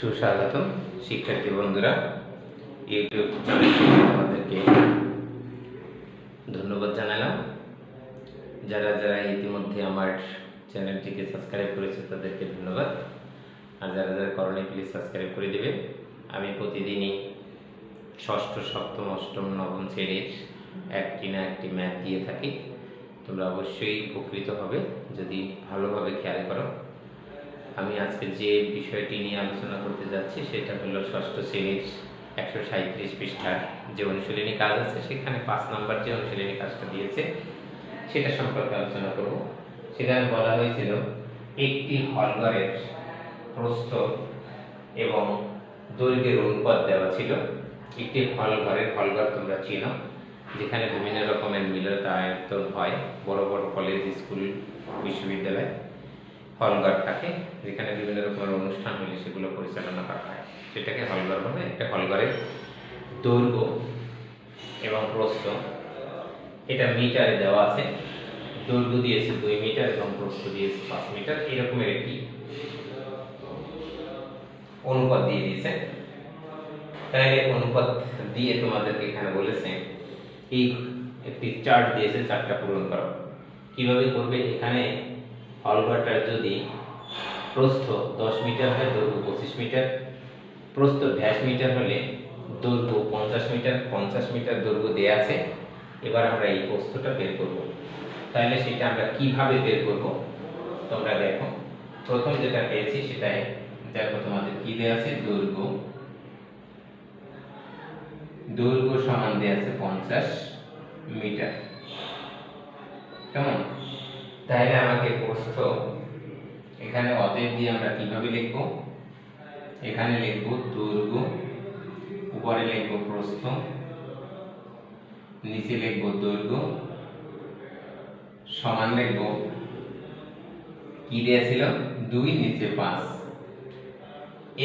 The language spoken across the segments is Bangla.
সুস্বাগতম, শিক্ষার্থী বন্ধুরা। ইউটিউব আমাদেরকে ধন্যবাদ জানালাম। যারা যারা ইতিমধ্যে আমার চ্যানেলটিকে সাবস্ক্রাইব করেছে, তাদেরকে ধন্যবাদ। আর যারা যারা করণে প্লিজ সাবস্ক্রাইব করে দেবে। আমি প্রতিদিনই ষষ্ঠ, সপ্তম, অষ্টম, নবম শ্রেণির একটি না একটি ম্যাথ দিয়ে থাকি। তোমরা অবশ্যই উপকৃত হবে। যদি ভালোভাবে খেয়াল করো আমি আজকে যে বিষয়টি নিয়ে আলোচনা করতে যাচ্ছি সেটা হলো ষষ্ঠ শ্রেণির একশো সাঁত্রিশ পৃষ্ঠার যে অনুশীলনী কাজ আছে, সেখানে পাঁচ নম্বর যে অনুশীলনী কাজটা দিয়েছে, সেটা সম্পর্কে আলোচনা করব। সেখানে বলা হয়েছিল, একটি হলঘরের প্রস্থ এবং দৈর্ঘ্যের অনুপাত দেওয়া ছিল। একটি হলঘরের হলঘর তোমরা চিনো, যেখানে বিভিন্ন রকমের মিলতা আয়তন হয়, বড় বড় কলেজ স্কুল বিশ্ববিদ্যালয়। হলঘর থাকে, যেখানে বিভিন্ন রকমের অনুষ্ঠান হলে সেগুলো পরিচালনা করা হয়। সেটাকে হলঘর বলে। একটা হলঘরের দৈর্ঘ্য এবং প্রস্থ। এটা মিটারে দেওয়া আছে। দৈর্ঘ্য দিয়েছে দুই মিটার এবং প্রস্থ দিয়েছে পাঁচ মিটার। এরকমের একটি অনুপাত দিয়ে দিয়েছে। তাহলে অনুপাত দিয়ে তোমাদেরকে এখানে বলেছে, এই একটি চার্ট দিয়েছে চার্টটা পূরণ করো। কীভাবে করবে? এখানে হলঘরটার যদি প্রস্থ দশ মিটার হয়, দৈর্ঘ্য পঁচিশ মিটার। প্রস্থ ব্যাস মিটার হলে দৈর্ঘ্য পঞ্চাশ মিটার পঞ্চাশ মিটার দৈর্ঘ্য দেওয়া আছে। এবার আমরা এই প্রস্থটা বের করব। তাহলে সেটা আমরা কীভাবে বের করব? তোমরা দেখো, প্রথম যেটা পেয়েছি সেটাই, দেখো তোমাদের কি দেওয়া আছে? দৈর্ঘ্য। দৈর্ঘ্য সমান দেওয়া আছে পঞ্চাশ মিটার। কেমন? তাহলে আমাকে প্রস্থ এখানে অতএব দিয়ে আমরা কীভাবে লিখব? এখানে লিখব দৈর্ঘ্য উপরে লিখব প্রস্থ, নিচে লিখব দৈর্ঘ্য সমান লিখব কি দেয়া ছিল? দুই, নিচে পাঁচ।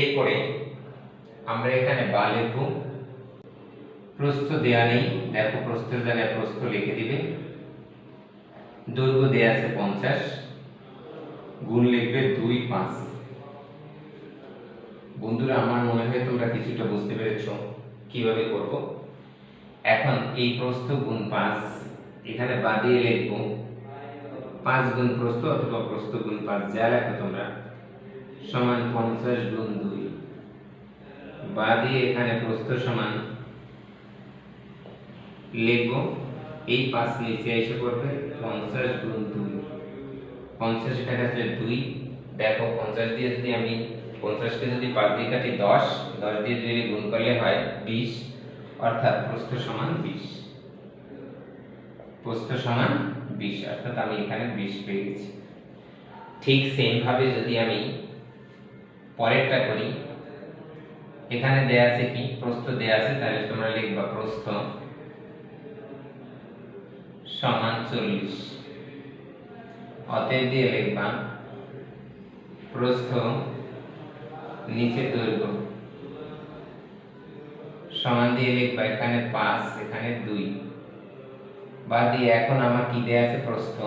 এরপরে আমরা এখানে বা লিখব, প্রস্থ দেয়া নেই, দেখো প্রস্থের জায়গায় প্রস্থ লিখে দিবে। দৈর্ঘ্য দেয়া আছে পঞ্চাশ, গুণ লিখবে দুই পাঁচ। বন্ধুরা, আমার মনে হয় তোমরা কিছুটা বুঝতে পেরেছ কীভাবে করব। এখন এই প্রস্থ গুণ পাঁচ, এখানে বাদিয়ে লিখব পাঁচ গুণ প্রস্থ অথবা প্রস্থ গুণ পাঁচ, যা লেখো তোমরা। সমান পঞ্চাশ গুণ দুই। বাদিয়ে এখানে প্রস্থ সমান লিখব, এই পাঁচ নিচে এসে পড়বে পঞ্চাশ গুণ দুই। পঞ্চাশ আসলে দুই। দেখো, পঞ্চাশ দিয়ে যদি আমি পঞ্চাশকে যদি পাঁচ দিয়ে কাটি দশ দশ দিয়ে যদি গুণ করলে হয় বিশ, অর্থাৎ প্রস্থ সমান বিশ। প্রস্থ সমান বিশ, অর্থাৎ আমি এখানে বিশ পেয়ে গেছি। ঠিক সেম ভাবে যদি আমি পরেরটা করি, এখানে দেয়া আছে কি? প্রস্থ দেয়া আছে, তাহলে তোমরা লিখবা প্রস্থ। সমান চল্লিশ অতএব দিয়ে লিখবা প্রস্থ নিচে দৈর্ঘ্য। সমান দিয়ে লিখবা এখানে পাঁচ, এখানে দুই। বা দিয়ে এখন আমার কি দেয়া আছে প্রস্থ?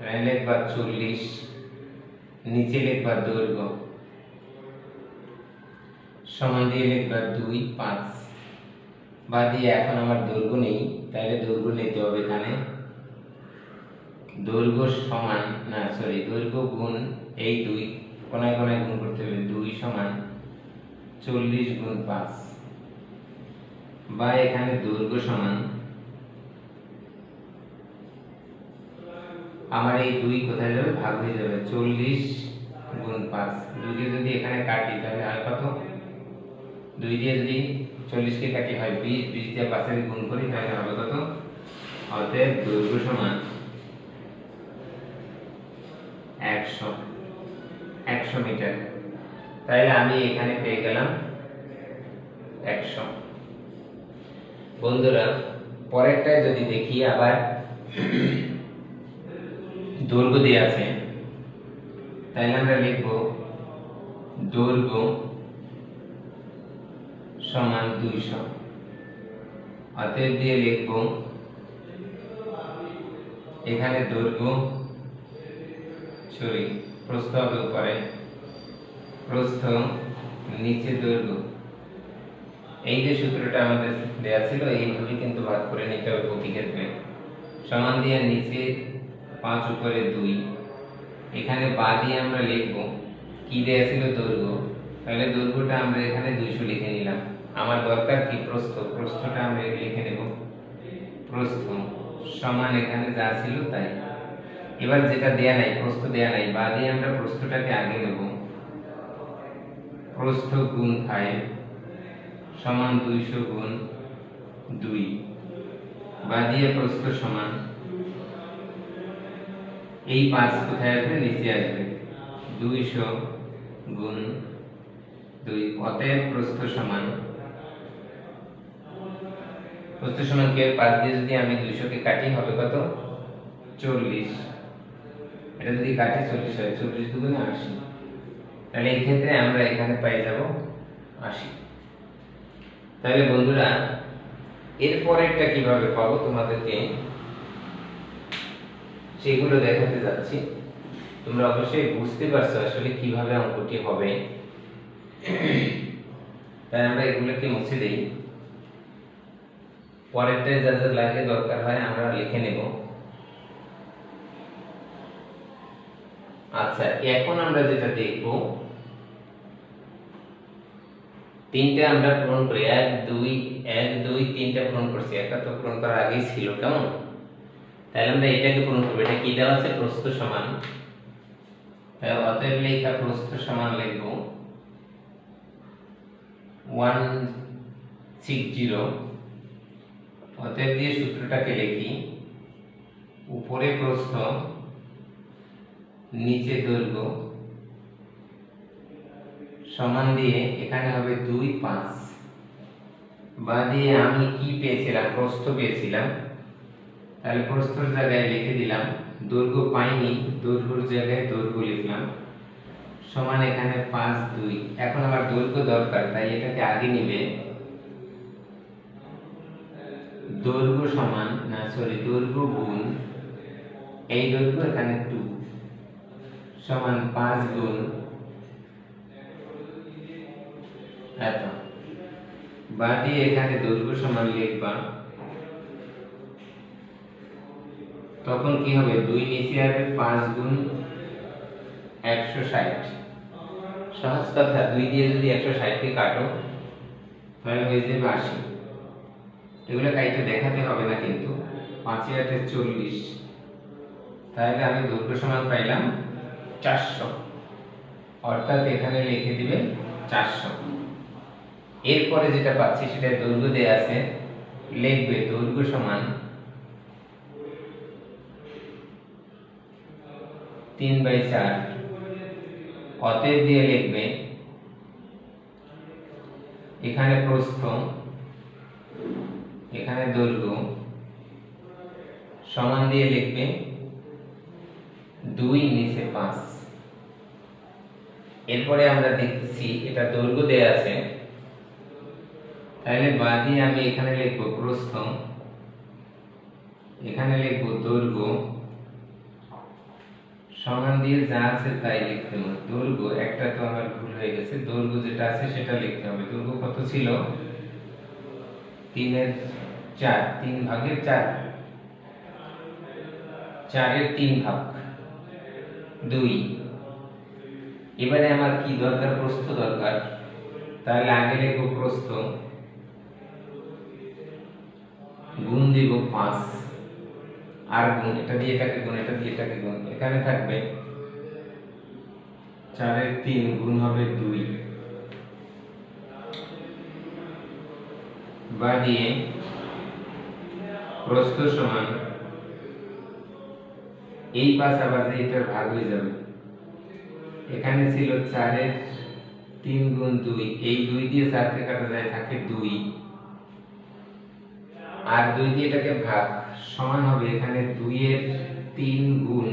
এখানে লিখবা চল্লিশ নিচে লিখবা দৈর্ঘ্য। সমান দিয়ে লিখবা দুই, পাঁচ। বা দিয়ে এখন আমার দৈর্ঘ্য নেই, তাহলে দৈর্ঘ্য নিতে হবে এখানে। দৈর্ঘ্য সমান, না সরি দৈর্ঘ্য গুণ এই দুই, কোনায় কোনায় গুণ করতে হবে দুই সমান চল্লিশ গুণ পাঁচ। বা এখানে দৈর্ঘ্য সমান, আমার এই দুই কোথায় যাবে? ভাগ হয়ে যাবে চল্লিশ গুণ পাঁচ। দুইকে যদি এখানে কাটি, তাহলে হয় কত? দুই দিয়ে যদি চল্লিশকে কাটি হয় বিশ বিশ দিয়ে পাঁচের গুণ করি, তাহলে হবে কত? অতএব দৈর্ঘ্য সমান একশো একশো মিটার। তাহলে আমি এখানে পেয়ে গেলাম একশো। বন্ধুরা, পরেরটায় যদি দেখি আবার দৈর্ঘ্য দিয়ে আছে, তাহলে আমরা লিখব দৈর্ঘ্য সমান দুইশো। অতএব দিয়ে লিখব এখানে দৈর্ঘ্য সরি প্রস্থ উপরে, প্রস্থ নিচে দৈর্ঘ্য। এই যে সূত্রটা আমাদের দেয়া ছিল, এইভাবে কিন্তু ভাগ করে নিতে হবে প্রতি ক্ষেত্রে সমান দিয়ে নিচে পাঁচ, উপরে দুই। এখানে বা দিয়ে আমরা লিখব, কি দেয়া ছিল দৈর্ঘ্য? তাহলে দৈর্ঘ্যটা আমরা এখানে দুইশো লিখে নিলাম। আমার দরকার কি প্রস্থ? প্রস্থটা আমরা লিখে নেব। প্রস্থ সমান এখানে যা ছিল তাই। এবার যেটা দেয়া নাই, প্রস্থ দেয়া নাই বা দিয়ে আমরা প্রস্থটাকে আগে নেব। প্রস্থ গুণ ফাইভ সমান দুইশো গুণ দুই। বা দিয়ে প্রস্থ সমান এই পাঁচ কোথায় আসবে? নিচে আসবে। দুইশো গুণ দুই। অতএব প্রস্থ সমান প্রস্থ সমান কে? পাঁচ দিয়ে যদি আমি দুইশোকে কাটি, হবে কত? চল্লিশ। এটা যদি কাটি চল্লিশ হয়, চল্লিশ দুগুণে আশি। তাহলে এই ক্ষেত্রে আমরা এখানে পাই যাব আশি। তাহলে বন্ধুরা, এর পরেরটা কীভাবে পাবো তোমাদেরকে সেগুলো দেখাতে যাচ্ছি। তোমরা অবশ্যই বুঝতে পারছ আসলে কীভাবে অঙ্কটি হবে। তাই আমরা এগুলোকে মুছে দিই। পরেরটায় যা যা লাগে দরকার হয় আমরা লিখে নেব। আচ্ছা এখন আমরা যেটা দেখব, তিনটা আমরা পূরণ করি। এক, দুই এক, দুই, তিনটা পূরণ করছি। একটা তো পূরণ করার আগেই ছিল, কেমন? তাহলে আমরা এটাকে পূরণ করব। এটা কি দেওয়া আছে? প্রস্থ সমান। অতএব লেখা প্রস্থ সমান লিখব। One, six, zero. অতএব দিয়ে সূত্রটাকে লিখি। উপরে প্রস্থ নিচে দৈর্ঘ্য সমান দিয়ে এখানে হবে দুই পাঁচ। বা দিয়ে আমি কি পেয়েছিলাম? প্রস্থ পেয়েছিলাম। তাহলে প্রস্থর জায়গায় লিখে দিলাম, দৈর্ঘ্য পাইনি, দৈর্ঘ্যর জায়গায় দৈর্ঘ্য লিখলাম। সমান এখানে পাঁচ, দুই। এখন আমার দৈর্ঘ্য দরকার, তাই এটাকে আগে নিবে। দৈর্ঘ্য সমান, না সরি দৈর্ঘ্য গুণ, এই দৈর্ঘ্য এখানে টু সমান পাঁচ গুণ এত। বা দিয়ে এখানে দৈর্ঘ্য সমান লিখবা। তখন কি হবে? দুই নিচে আসবে পাঁচ গুণ একশো ষাট। সহজ কথা, দুই দিয়ে যদি একশো ষাটকে কাটো, তাহলে হয়ে যাবে আশি। এগুলো কাইটে দেখাতে হবে না কিন্তু। পাঁচে আটে চল্লিশ। তাহলে আমি দৈর্ঘ্য সমান পাইলাম চারশো। অর্থাৎ এখানে লিখে দিবে চারশো। এরপরে যেটা পাচ্ছি সেটা দৈর্ঘ্য দেয়া আছে, লিখবে দৈর্ঘ্য সমান তিন বাই চার। অতএব দিয়ে লিখবে এখানে প্রস্থ, এখানে দৈর্ঘ্য সমান দিয়ে লিখবে দুই নিচে পাঁচ। এরপরে আমরা দেখছি এটা দৈর্ঘ্য দেয়া আছে। তাহলে বাদ আমি এখানে লিখব প্রস্থ এখানে লিখব দৈর্ঘ্য। সমান দিয়ে যা আছে তাই লিখতে হবে। দৈর্ঘ্য, একটা তো আমার ভুল হয়ে গেছে। দৈর্ঘ্য যেটা আছে সেটা লিখতে হবে। দৈর্ঘ্য কত ছিল? তিনের চার। তিন ভাগের চার। চারের তিন ভাগ। দুই। এবারে আমার কি দরকার? প্রস্থ দরকার। তাহলে আগে লিখব প্রস্থ। গুণ দিব পাঁচ। আর গুণ, এটা দিয়ে এটাকে গুণ, এটা দিয়ে এটাকে গুণ। এখানে থাকবে চারের তিন গুণ হবে দুই। বা দিয়ে প্রস্থ সমান এই পাশ আবার এটার ভাগ হয়ে যাবে। এখানে ছিল চারের তিন গুণ দুই। এই দুই দিয়ে চারকে কাটা যায়, থাকে দুই। আর দুই দিয়ে এটাকে ভাগ সমান হবে, এখানে দুইয়ের তিন গুণ,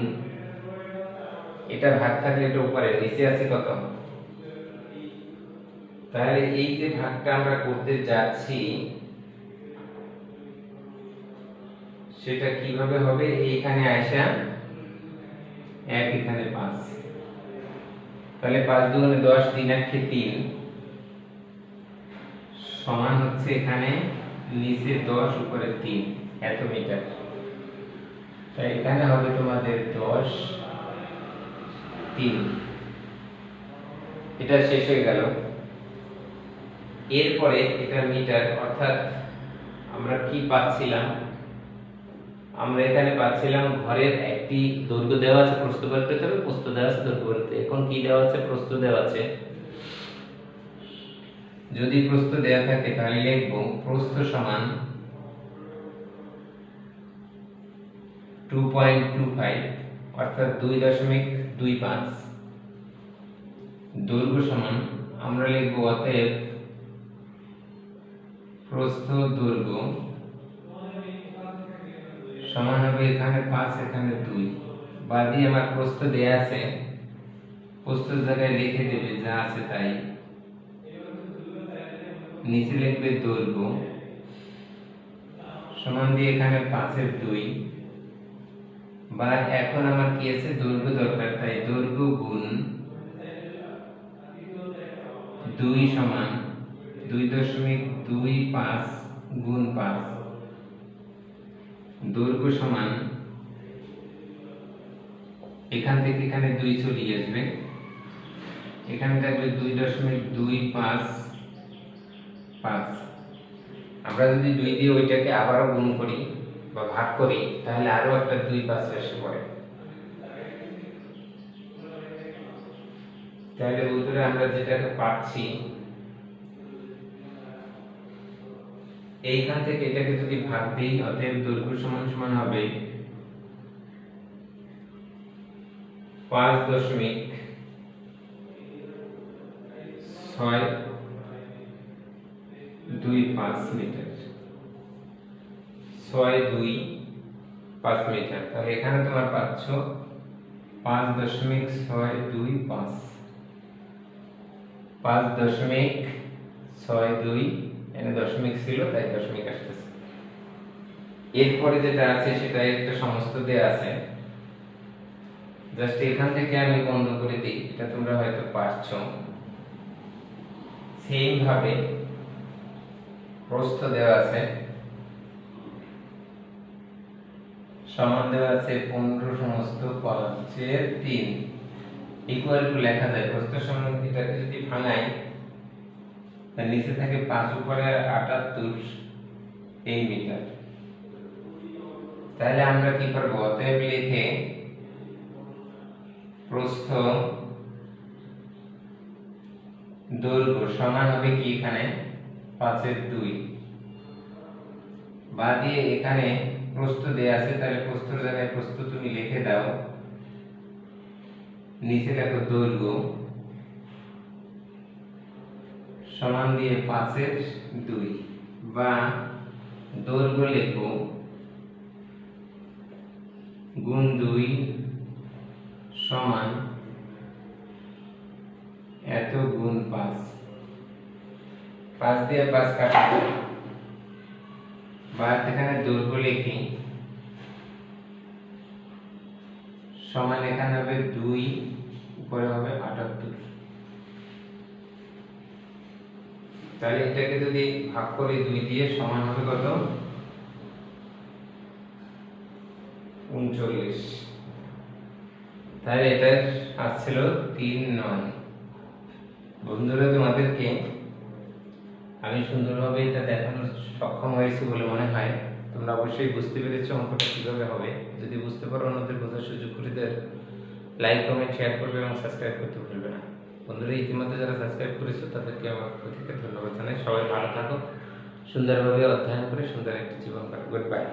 এটা ভাগ থাকলে এটা উপরে, নিচে আছে কত? তাহলে এই যে ভাগটা আমরা করতে যাচ্ছি, সেটা কীভাবে হবে? এইখানে আয়সা এক এখানে পাঁচ। তাহলে পাঁচ দুগুণে দশ, তিন একে তিন সমান হচ্ছে এখানে নিচে দশ, উপরে তিন এত মিটার। তাই এখানে হবে তোমাদের দশ, তিন। এটা শেষ হয়ে গেল। এরপরে এটা মিটার, অর্থাৎ আমরা কি পাচ্ছিলাম? আমরা এখানে পাচ্ছিলাম ঘরের একটি দৈর্ঘ্য দেওয়া আছে প্রস্থ বের করতে হবে, প্রস্থ দেওয়া আছে দৈর্ঘ্য বের করতে এখন কি দেওয়া আছে? প্রস্থ দেওয়া আছে। যদি প্রস্থ দেওয়া থাকে তাহলে লিখব প্রস্থ সমান টু পয়েন্ট টু ফাইভ অর্থাৎ দুই দশমিক দুই পাঁচ। দৈর্ঘ্য সমান, আমরা লিখব অতএব প্রস্থ দৈর্ঘ্য সমান হবে এখানে পাঁচ, এখানে দুই। বাদি আমার প্রস্থ দেয়া আছে। প্রস্থ জায়গায় লিখে দেবে, যা আছে তাই। নিচে লিখবে দৈর্ঘ্য। সমান দিয়ে এখানে পাঁচের দুই। বা এখন আমার কি আছে? দৈর্ঘ্য দরকার, তাই দৈর্ঘ্য গুণ দুই সমান দুই দশমিক দুই পাঁচ গুণ পাঁচ। দৈর্ঘ্য সমান এখান থেকে এখানে দুই চলে আসবে। এখানে থাকবে দুই দশমিক দুই পাঁচ পাঁচ। আমরা যদি দুই দিয়ে ওইটাকে আবারও গুণ করি বা ভাগ করি, তাহলে আরও একটা দুই পাঁচ এসে পড়ে তাহলে উত্তরে আমরা যেটাকে পাচ্ছি এইখান থেকে এটাকে যদি ভাগ দিই, অতএব দৈর্ঘ্য সমান সমান হবে পাঁচ দশমিক ছয় দুই পাঁচ মিটার। ছয় দুই পাঁচ মিটার। তাহলে এখানে তোমার পাচ্ছ পাঁচ দশমিক ছয় দুই পাঁচ। পাঁচ দশমিক ছয় দুই এখানে দশমিক ছিল, তাই দশমিক আসতেছে। এরপরে যেটা আছে, সেটা একটা সমস্ত দেয়া আছে। জাস্ট এখান থেকে আমি বন্ধ করে দিই, এটা তোমরা হয়তো পারছ। সেম ভাবে প্রস্থ দেওয়া আছে। সমান দেওয়া আছে পনেরো সমস্ত পাঁচের তিন। ইকুয়াল টু লেখা যায়, প্রস্থ সমান এটাকে যদি ভাঙাই নিচে থাকে পাঁচ উপরে আটাত্তর এই মিটার। তাহলে আমরা কি করব? অতএব লিখে প্রস্থ দৈর্ঘ্য সমান হবে কি এখানে? পাঁচের দুই। বা দিয়ে এখানে প্রস্থ দেয়া আছে, তাহলে প্রস্থর জায়গায় প্রস্থ তুমি লিখে দাও। নিচে দেখো দৈর্ঘ্য। সমান দিয়ে পাঁচের দুই বা দৈর্ঘ্য লেখো। গুণ দুই সমান এত গুণ পাঁচ। পাঁচ দিয়ে পাঁচ কাটা। বা এখানে দৈর্ঘ্য লিখি। সমান এখানে হবে দুই, উপরে হবে আটাত্তর। তাহলে এটাকে যদি ভাগ করি দুই দিয়ে সমান হবে কত? উনচল্লিশ। তাহলে এটা আসছিল তিন নয়। বন্ধুরা, তোমাদেরকে আমি সুন্দরভাবে এটা দেখানোর সক্ষম হয়েছি বলে মনে হয়। তোমরা অবশ্যই বুঝতে পেরেছ অঙ্কটা কীভাবে হবে। যদি বুঝতে পারো অন্যদের বোঝার সুযোগ করে লাইক কমেন্ট শেয়ার করবে এবং সাবস্ক্রাইব করতে ভুলবে না। বন্ধুরা, ইতিমধ্যে যারা সাবস্ক্রাইব করেছ, তাদেরকে আমার প্রত্যেকে ধন্যবাদ জানাই। সবাই ভালো থাকো, সুন্দরভাবে অধ্যয়ন করে সুন্দর একটি জীবন কাটো গুড বাই